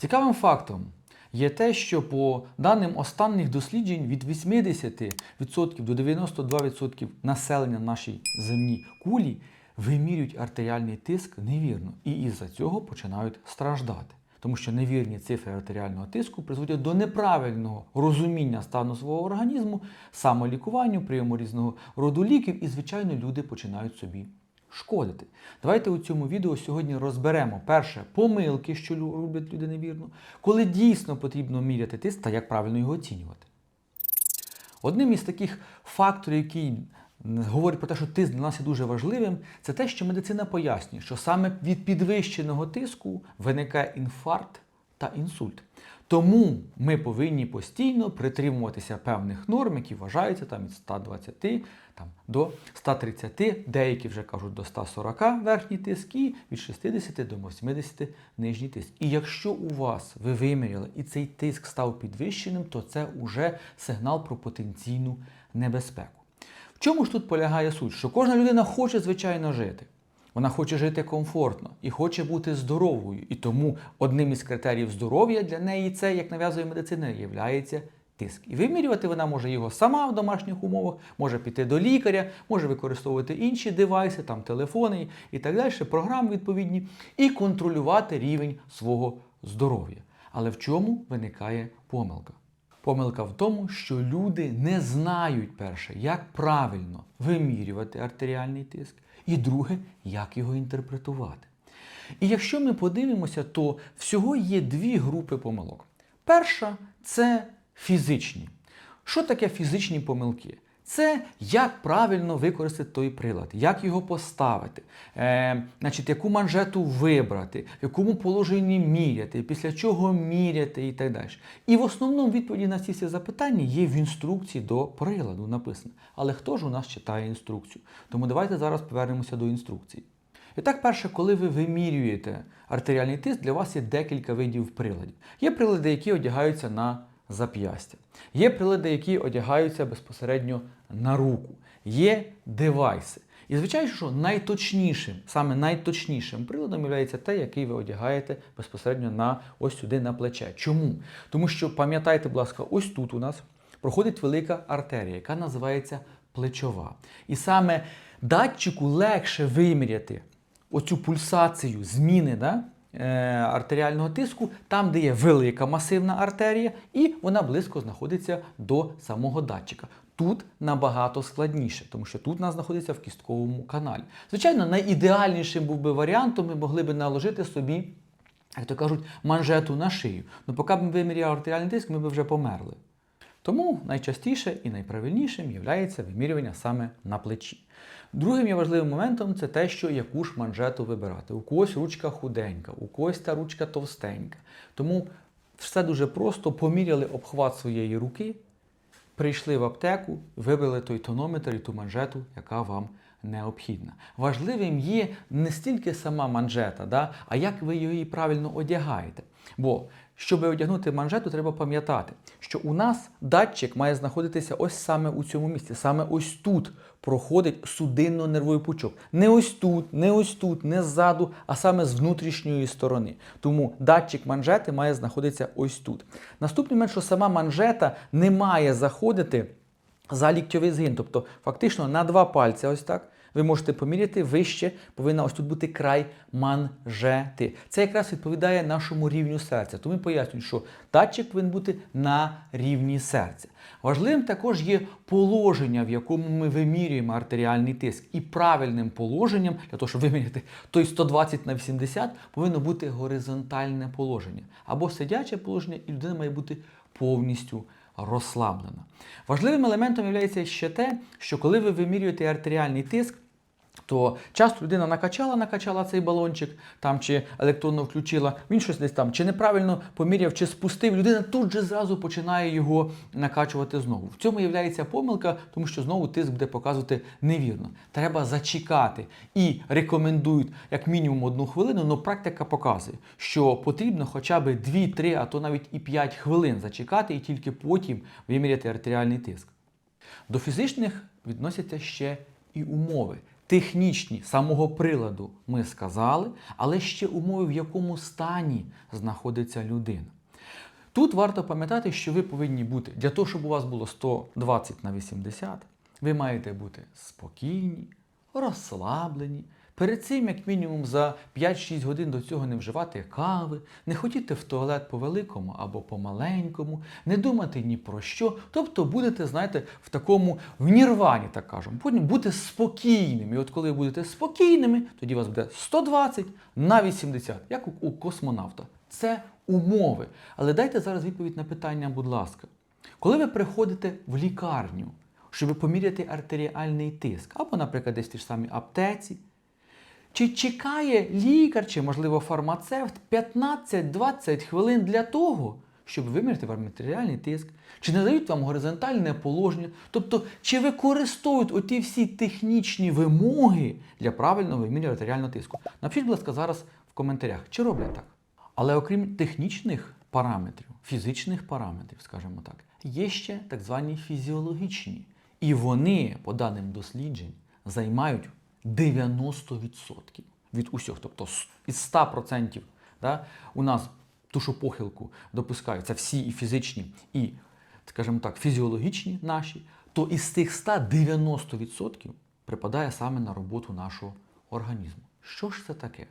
Цікавим фактом є те, що по даним останніх досліджень від 80% до 92% населення нашій земній кулі вимірюють артеріальний тиск невірно і із-за цього починають страждати. Тому що невірні цифри артеріального тиску призводять до неправильного розуміння стану свого організму, самолікуванню, прийому різного роду ліків, і, звичайно, люди починають собі шкодити. Давайте у цьому відео сьогодні розберемо перше помилки, що роблять люди невірно, коли дійсно потрібно міряти тиск та як правильно його оцінювати. Одним із таких факторів, який говорить про те, що тиск для нас є дуже важливим, це те, що медицина пояснює, що саме від підвищеного тиску виникає інфаркт та інсульт. Тому ми повинні постійно притримуватися певних норм, які вважаються там від 120 там, до 130, деякі вже кажуть до 140 верхній тиск і від 60 до 80 нижній тиск. І якщо у вас ви виміряли і цей тиск став підвищеним, то це вже сигнал про потенційну небезпеку. В чому ж тут полягає суть? Що кожна людина хоче, звичайно, жити. Вона хоче жити комфортно і хоче бути здоровою. І тому одним із критеріїв здоров'я для неї це, як нав'язує медицина, є тиск. І вимірювати вона може його сама в домашніх умовах, може піти до лікаря, може використовувати інші девайси, там телефони і так далі, програми відповідні, і контролювати рівень свого здоров'я. Але в чому виникає помилка? Помилка в тому, що люди не знають перше, як правильно вимірювати артеріальний тиск, і друге, як його інтерпретувати. І якщо ми подивимося, то всього є дві групи помилок. Перша це фізичні. Що таке фізичні помилки? Це як правильно використати той прилад, як його поставити, е, значить, яку манжету вибрати, в якому положенні міряти, після чого міряти і так далі. І в основному відповіді на ці всі запитання є в інструкції до приладу написано. Але хто ж у нас читає інструкцію? Тому давайте зараз повернемося до інструкції. І так, перше, коли ви вимірюєте артеріальний тиск, для вас є декілька видів приладів. Є прилади, які одягаються на зап'ястя. Є прилади, які одягаються безпосередньо на руку. Є девайси. І звичайно, що найточнішим, саме найточнішим приладом є те, який ви одягаєте безпосередньо на ось сюди на плече. Чому? Тому що пам'ятайте, будь ласка, ось тут у нас проходить велика артерія, яка називається плечова. І саме датчику легше виміряти оцю пульсацію зміни да, артеріального тиску, там, де є велика масивна артерія, і вона близько знаходиться до самого датчика. Тут набагато складніше, тому що тут нас знаходиться в кістковому каналі. Звичайно, найідеальнішим був би варіантом, ми могли би наложити собі, як то кажуть, манжету на шию. Ну, поки б ми виміряли артеріальний тиск, ми б вже померли. Тому найчастіше і найправильнішим є вимірювання саме на плечі. Другим є важливим моментом це те, що яку ж манжету вибирати. У когось ручка худенька, у когось та ручка товстенька. Тому все дуже просто поміряли обхват своєї руки, прийшли в аптеку, вибрали той тонометр і ту манжету, яка вам необхідна. Важливим є не стільки сама манжета, да, а як ви її правильно одягаєте. Бо щоб одягнути манжету, треба пам'ятати, що у нас датчик має знаходитися ось саме у цьому місці. Саме ось тут проходить судинно-нервовий пучок. Не ось тут, не ось тут, не ззаду, а саме з внутрішньої сторони. Тому датчик манжети має знаходитися ось тут. Наступний момент, що сама манжета не має заходити за ліктьовий згин. Тобто, фактично на два пальці, ось так. Ви можете поміряти вище, повинна ось тут бути край манжети. Це якраз відповідає нашому рівню серця. Тому пояснюю, що датчик повинен бути на рівні серця. Важливим також є положення, в якому ми вимірюємо артеріальний тиск. І правильним положенням, для того, щоб виміряти той 120 на 80, повинно бути горизонтальне положення. Або сидяче положення, і людина має бути повністю розслаблена. Важливим елементом є ще те, що коли ви вимірюєте артеріальний тиск, то часто людина накачала, накачала цей балончик, там чи електронно включила, він щось десь там, чи неправильно поміряв, чи спустив. Людина тут же зразу починає його накачувати знову. В цьому є помилка, тому що знову тиск буде показувати невірно. Треба зачекати і рекомендують як мінімум одну хвилину, але практика показує, що потрібно хоча б 2-3, а то навіть і 5 хвилин зачекати, і тільки потім виміряти артеріальний тиск. До фізичних відносяться ще і умови. Технічні самого приладу ми сказали, але ще умови, в якому стані знаходиться людина. Тут варто пам'ятати, що ви повинні бути для того, щоб у вас було 120 на 80, ви маєте бути спокійні, розслаблені. Перед цим, як мінімум, за 5-6 годин до цього не вживати кави, не ходіти в туалет по великому або по маленькому, не думати ні про що. Тобто будете, знаєте, в такому в нірвані, так кажемо. Потім бути спокійними. І от коли будете спокійними, тоді вас буде 120 на 80, як у, космонавта. Це умови. Але дайте зараз відповідь на питання, будь ласка. Коли ви приходите в лікарню, щоб поміряти артеріальний тиск, або, наприклад, десь в тій ж самій аптеці, чи чекає лікар, чи, можливо, фармацевт 15-20 хвилин для того, щоб виміряти вам артеріальний тиск, чи надають вам горизонтальне положення, тобто, чи використовують оті всі технічні вимоги для правильного вимірювання артеріального тиску? Напишіть, будь ласка, зараз в коментарях, чи роблять так. Але окрім технічних параметрів, фізичних параметрів, скажімо так, є ще так звані фізіологічні. І вони, по даним досліджень, займають 90% від усіх. Тобто із 100% да, у нас тушу похилку допускаються всі і фізичні, і, скажімо так, фізіологічні наші, то із тих 100 90% припадає саме на роботу нашого організму. Що ж це таке?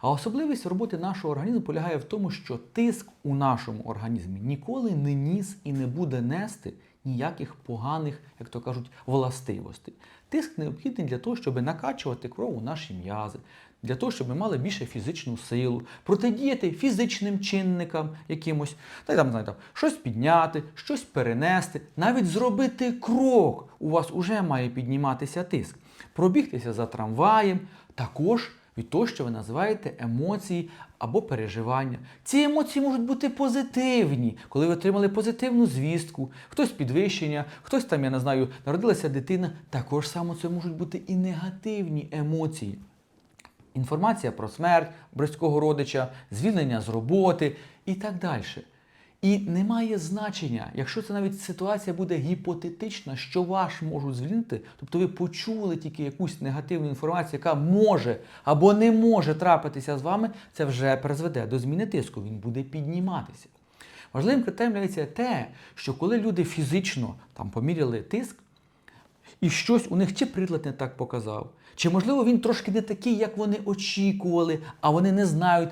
А особливість роботи нашого організму полягає в тому, що тиск у нашому організмі ніколи не ніс і не буде нести ніяких поганих, як то кажуть, властивостей. Тиск необхідний для того, щоб накачувати кров у наші м'язи, для того, щоб ми мали більше фізичну силу, протидіяти фізичним чинникам якимось, та й там, знаєте, щось підняти, щось перенести, навіть зробити крок. У вас уже має підніматися тиск. Пробігтися за трамваєм також від того, що ви називаєте емоції або переживання. Ці емоції можуть бути позитивні, коли ви отримали позитивну звістку, хтось підвищення, хтось там, я не знаю, народилася дитина. Також само це можуть бути і негативні емоції. Інформація про смерть близького родича, звільнення з роботи і так далі. І немає значення, якщо це навіть ситуація буде гіпотетична, що ваш можуть звільнити, тобто ви почули тільки якусь негативну інформацію, яка може або не може трапитися з вами, це вже призведе до зміни тиску, він буде підніматися. Важливим критерієм є те, що коли люди фізично там поміряли тиск, і щось у них чи прилад не так показав, чи можливо він трошки не такий, як вони очікували, а вони не знають,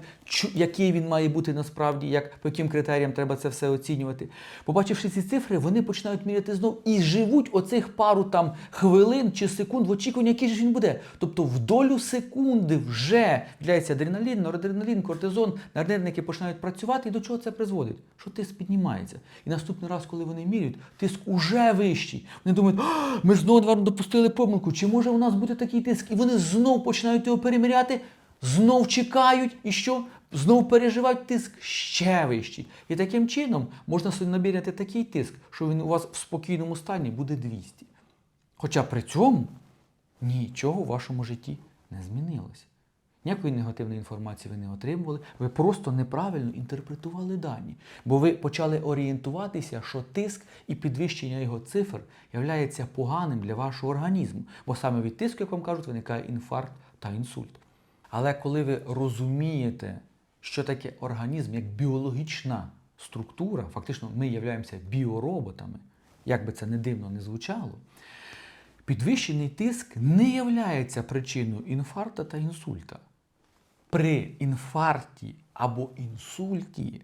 який він має бути насправді, як по яким критеріям треба це все оцінювати. Побачивши ці цифри, вони починають міряти знов і живуть оцих пару там хвилин чи секунд в очікуванні, який ж він буде. Тобто в долю секунди вже вділяється адреналін, норадреналін, кортизон, нервники починають працювати. І до чого це призводить? Що тиск піднімається. І наступний раз, коли вони міряють, тиск уже вищий. Вони думають, «А, ми знову допустили помилку. Чи може у нас бути такий тиск? І вони знов починають його переміряти, знов чекають і що? Знов переживають тиск ще вищий. І таким чином можна собі набіряти такий тиск, що він у вас в спокійному стані буде 200. Хоча при цьому нічого в вашому житті не змінилося. Ніякої негативної інформації ви не отримували, ви просто неправильно інтерпретували дані, бо ви почали орієнтуватися, що тиск і підвищення його цифр являється поганим для вашого організму, бо саме від тиску, як вам кажуть, виникає інфаркт та інсульт. Але коли ви розумієте, що таке організм як біологічна структура, фактично ми являємося біороботами, як би це не дивно не звучало, підвищений тиск не являється причиною інфаркту та інсульта. При інфаркті або інсульті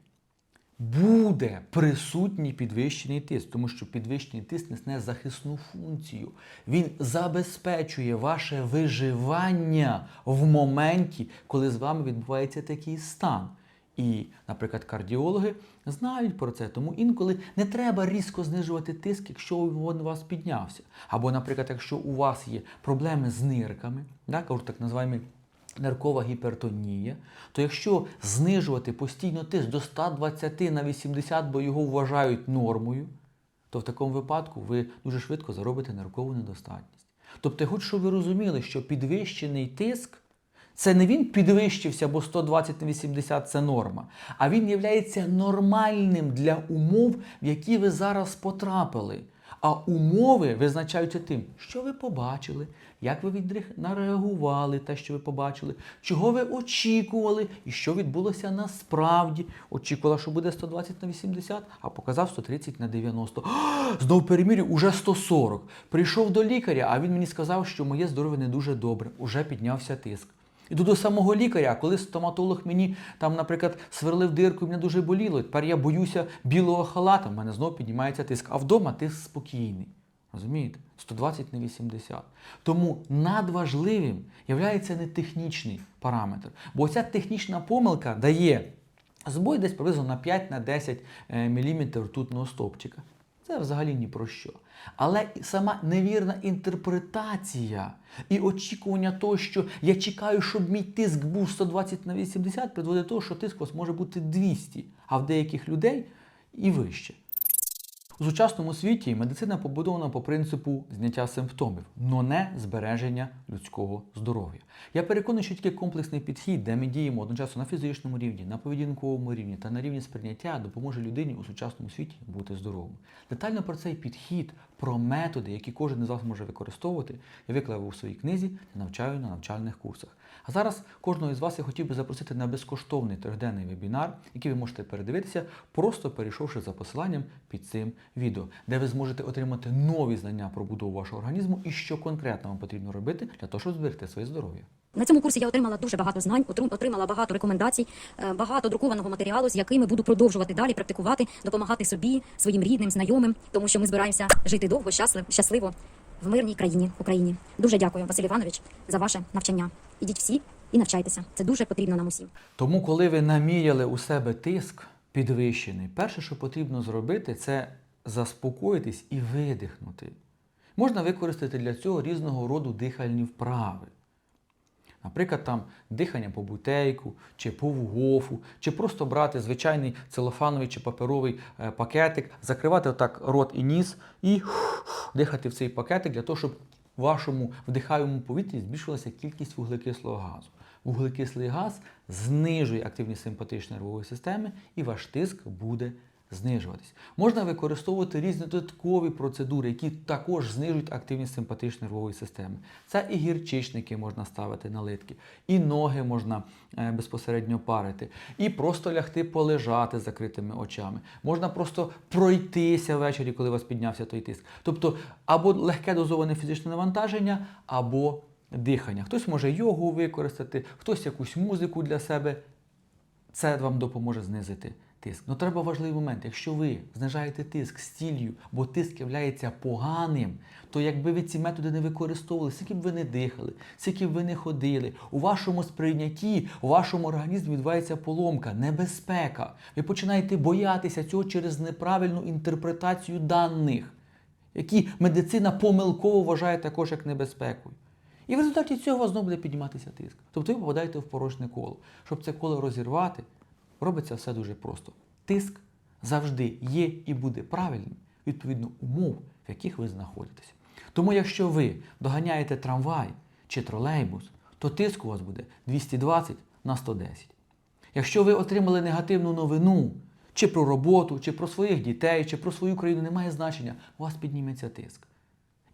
буде присутній підвищений тиск, тому що підвищений тиск несе захисну функцію. Він забезпечує ваше виживання в моменті, коли з вами відбувається такий стан. І, наприклад, кардіологи знають про це, тому інколи не треба різко знижувати тиск, якщо він у вас піднявся. Або, наприклад, якщо у вас є проблеми з нирками, кажуть, так називаємо ниркова гіпертонія, то якщо знижувати постійно тиск до 120 на 80, бо його вважають нормою, то в такому випадку ви дуже швидко заробите ниркову недостатність. Тобто, я хочу, щоб ви розуміли, що підвищений тиск це не він підвищився, бо 120 на 80 це норма, а він є нормальним для умов, в які ви зараз потрапили. А умови визначаються тим, що ви побачили, як ви відреагували те, що ви побачили, чого ви очікували і що відбулося насправді. Очікувала, що буде 120 на 80, а показав 130 на 90. Знов перемірюю, уже 140. Прийшов до лікаря, а він мені сказав, що моє здоров'я не дуже добре, уже піднявся тиск. Іду до самого лікаря, коли стоматолог мені там, наприклад, сверлив дирку, і мене дуже боліло. Тепер я боюся білого халата, в мене знову піднімається тиск. А вдома тиск спокійний. Розумієте? 120 на 80. Тому надважливим є не технічний параметр. Бо ця технічна помилка дає збой десь приблизно на 5 на 10 мм ртутного стовпчика. Це взагалі ні про що. Але сама невірна інтерпретація і очікування того, що я чекаю, щоб мій тиск був 120 на 80, приводить до того, що тиск у вас може бути 200, а в деяких людей і вище. У сучасному світі медицина побудована по принципу зняття симптомів, но не збереження людського здоров'я. Я переконаний, що тільки комплексний підхід, де ми діємо одночасно на фізичному рівні, на поведінковому рівні та на рівні сприйняття, допоможе людині у сучасному світі бути здоровим. Детально про цей підхід, про методи, які кожен із вас може використовувати, я виклав у своїй книзі та навчаю на навчальних курсах. А зараз кожного із вас я хотів би запросити на безкоштовний трьохденний вебінар, який ви можете передивитися, просто перейшовши за посиланням під цим відео, де ви зможете отримати нові знання про будову вашого організму і що конкретно вам потрібно робити для того, щоб зберегти своє здоров'я. На цьому курсі я отримала дуже багато знань, отримала багато рекомендацій, е, багато друкованого матеріалу, з якими буду продовжувати далі практикувати, допомагати собі, своїм рідним, знайомим, тому що ми збираємося жити довго, щасливо, щасливо в мирній країні Україні. Дуже дякую, Василь Іванович, за ваше навчання. Ідіть всі і навчайтеся. Це дуже потрібно нам усім. Тому, коли ви наміряли у себе тиск підвищений, перше, що потрібно зробити, це заспокоїтись і видихнути. Можна використати для цього різного роду дихальні вправи. Наприклад, там дихання по бутейку, чи по вугофу, чи просто брати звичайний целофановий чи паперовий е, пакетик, закривати отак рот і ніс і дихати в цей пакетик для того, щоб в вашому вдихаємому повітрі збільшилася кількість вуглекислого газу. Вуглекислий газ знижує активність симпатичної нервової системи і ваш тиск буде знижуватись. Можна використовувати різні додаткові процедури, які також знижують активність симпатичної нервової системи. Це і гірчичники можна ставити на литки, і ноги можна е, безпосередньо парити, і просто лягти полежати з закритими очами. Можна просто пройтися ввечері, коли у вас піднявся той тиск. Тобто або легке дозоване фізичне навантаження, або дихання. Хтось може йогу використати, хтось якусь музику для себе це вам допоможе знизити тиск. Ну треба важливий момент. Якщо ви знижаєте тиск з ціллю, бо тиск є поганим, то якби ви ці методи не використовували, скільки б ви не дихали, скільки б ви не ходили, у вашому сприйнятті, у вашому організмі відбувається поломка, небезпека. Ви починаєте боятися цього через неправильну інтерпретацію даних, які медицина помилково вважає також як небезпекою. І в результаті цього у вас знову буде підніматися тиск. Тобто ви попадаєте в порожнє коло. Щоб це коло розірвати, робиться все дуже просто. Тиск завжди є і буде правильним відповідно умов, в яких ви знаходитесь. Тому якщо ви доганяєте трамвай чи тролейбус, то тиск у вас буде 220 на 110. Якщо ви отримали негативну новину, чи про роботу, чи про своїх дітей, чи про свою країну, немає значення, у вас підніметься тиск.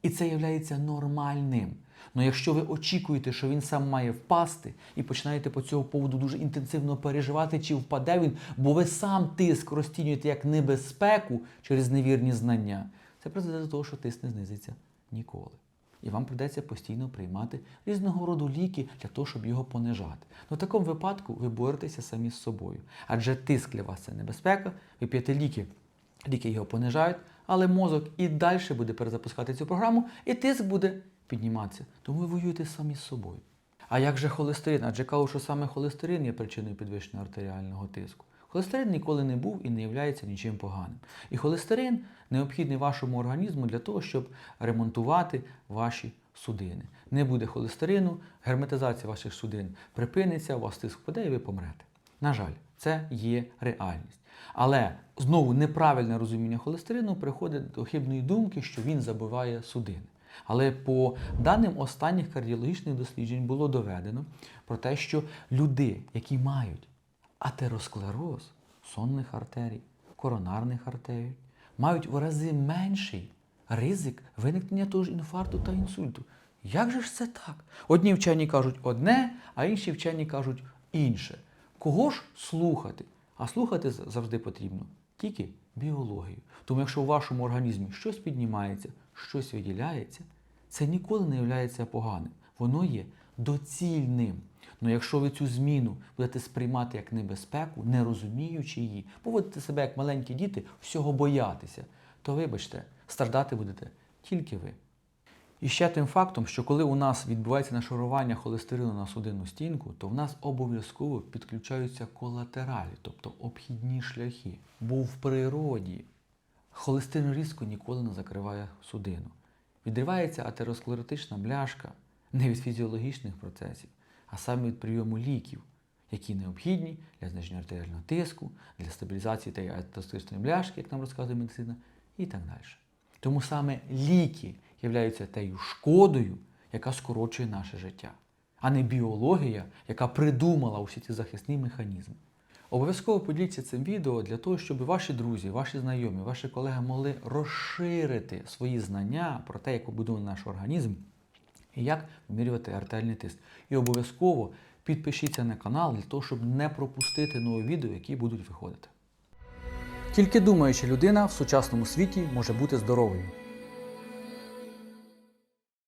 І це є нормальним. Але якщо ви очікуєте, що він сам має впасти, і починаєте по цього поводу дуже інтенсивно переживати, чи впаде він, бо ви сам тиск розцінюєте як небезпеку через невірні знання, це призведе до того, що тиск не знизиться ніколи. І вам прийдеться постійно приймати різного роду ліки для того, щоб його понижати. Ну, в такому випадку ви боретеся самі з собою. Адже тиск для вас це небезпека, ви п'єте ліки, ліки його понижають, але мозок і далі буде перезапускати цю програму, і тиск буде підніматися. Тому ви воюєте самі з собою. А як же холестерин? Адже кажуть, що саме холестерин є причиною підвищення артеріального тиску. Холестерин ніколи не був і не є нічим поганим. І холестерин необхідний вашому організму для того, щоб ремонтувати ваші судини. Не буде холестерину, герметизація ваших судин припиниться, у вас тиск впаде і ви помрете. На жаль, це є реальність. Але знову неправильне розуміння холестерину приходить до хибної думки, що він забиває судини. Але по даним останніх кардіологічних досліджень було доведено про те, що люди, які мають атеросклероз сонних артерій, коронарних артерій, мають в рази менший ризик виникнення того ж інфаркту та інсульту. Як же ж це так? Одні вчені кажуть одне, а інші вчені кажуть інше. Кого ж слухати? А слухати завжди потрібно тільки біологію. Тому якщо в вашому організмі щось піднімається, щось виділяється, це ніколи не є поганим. Воно є доцільним. Ну якщо ви цю зміну будете сприймати як небезпеку, не розуміючи її, поводите себе як маленькі діти, всього боятися, то вибачте, страждати будете тільки ви. І ще тим фактом, що коли у нас відбувається нашарування холестерину на судинну стінку, то в нас обов'язково підключаються колатералі, тобто обхідні шляхи. Бо в природі холестерин різко ніколи не закриває судину. Відривається атеросклеротична бляшка не від фізіологічних процесів, а саме від прийому ліків, які необхідні для зниження артеріального тиску, для стабілізації тієї атеросклеротичної бляшки, як нам розказує медицина, і так далі. Тому саме ліки являються тією шкодою, яка скорочує наше життя, а не біологія, яка придумала усі ці захисні механізми. Обов'язково поділіться цим відео для того, щоб ваші друзі, ваші знайомі, ваші колеги могли розширити свої знання про те, як побудований наш організм і як вимірювати артеріальний тиск. І обов'язково підпишіться на канал для того, щоб не пропустити нові відео, які будуть виходити. Тільки думаюча людина в сучасному світі може бути здоровою.